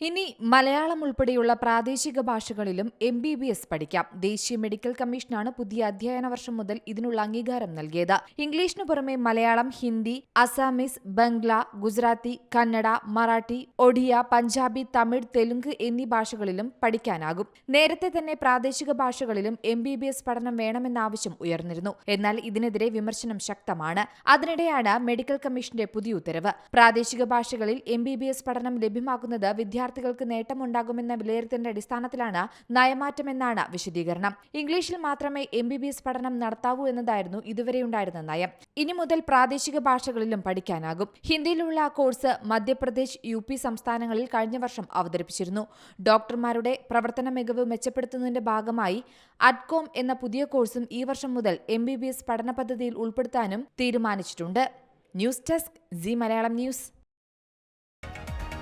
ഇനി മലയാളം ഉൾപ്പെടെയുള്ള പ്രാദേശിക ഭാഷകളിലും എം ബി ബി എസ് പഠിക്കാം. ദേശീയ മെഡിക്കൽ കമ്മീഷനാണ് പുതിയ അധ്യയന വർഷം മുതൽ ഇതിനുള്ള അംഗീകാരം നൽകിയത്. ഇംഗ്ലീഷിനു പുറമെ മലയാളം ഹിന്ദി അസാമീസ് ബംഗ്ല ഗുജറാത്തി കന്നഡ മറാഠി ഒഡിയ പഞ്ചാബി തമിഴ് തെലുങ്ക് എന്നീ ഭാഷകളിലും പഠിക്കാനാകും. നേരത്തെ തന്നെ പ്രാദേശിക ഭാഷകളിലും എം ബി ബി എസ് പഠനം വേണമെന്ന ആവശ്യം ഉയർന്നിരുന്നു. എന്നാൽ ഇതിനെതിരെ വിമർശനം ശക്തമാണ്. അതിനിടെയാണ് മെഡിക്കൽ കമ്മീഷന്റെ പുതിയ ഉത്തരവ്. പ്രാദേശിക ഭാഷകളിൽ എം ബി ബി എസ് പഠനം ലഭ്യമാക്കുന്നത് വിദ്യാർത്ഥികൾക്ക് നേട്ടമുണ്ടാകുമെന്ന വിലയിരുത്തലിന്റെ അടിസ്ഥാനത്തിലാണ് നയമാറ്റമെന്നാണ് വിശദീകരണം. ഇംഗ്ലീഷിൽ മാത്രമേ എം പഠനം നടത്താവൂ എന്നതായിരുന്നു ഇതുവരെയുണ്ടായിരുന്ന നയം. ഇനി മുതൽ പ്രാദേശിക ഭാഷകളിലും പഠിക്കാനാകും. ഹിന്ദിയിലുള്ള കോഴ്സ് മധ്യപ്രദേശ് യു പി സംസ്ഥാനങ്ങളിൽ കഴിഞ്ഞ വർഷം അവതരിപ്പിച്ചിരുന്നു. ഡോക്ടർമാരുടെ പ്രവർത്തന മികവ് മെച്ചപ്പെടുത്തുന്നതിന്റെ ഭാഗമായി അഡ്കോം എന്ന പുതിയ കോഴ്സും ഈ വർഷം മുതൽ എം ബി ബി എസ് പഠന പദ്ധതിയിൽ ഉൾപ്പെടുത്താനും തീരുമാനിച്ചിട്ടുണ്ട്. News desk G Malayalam news.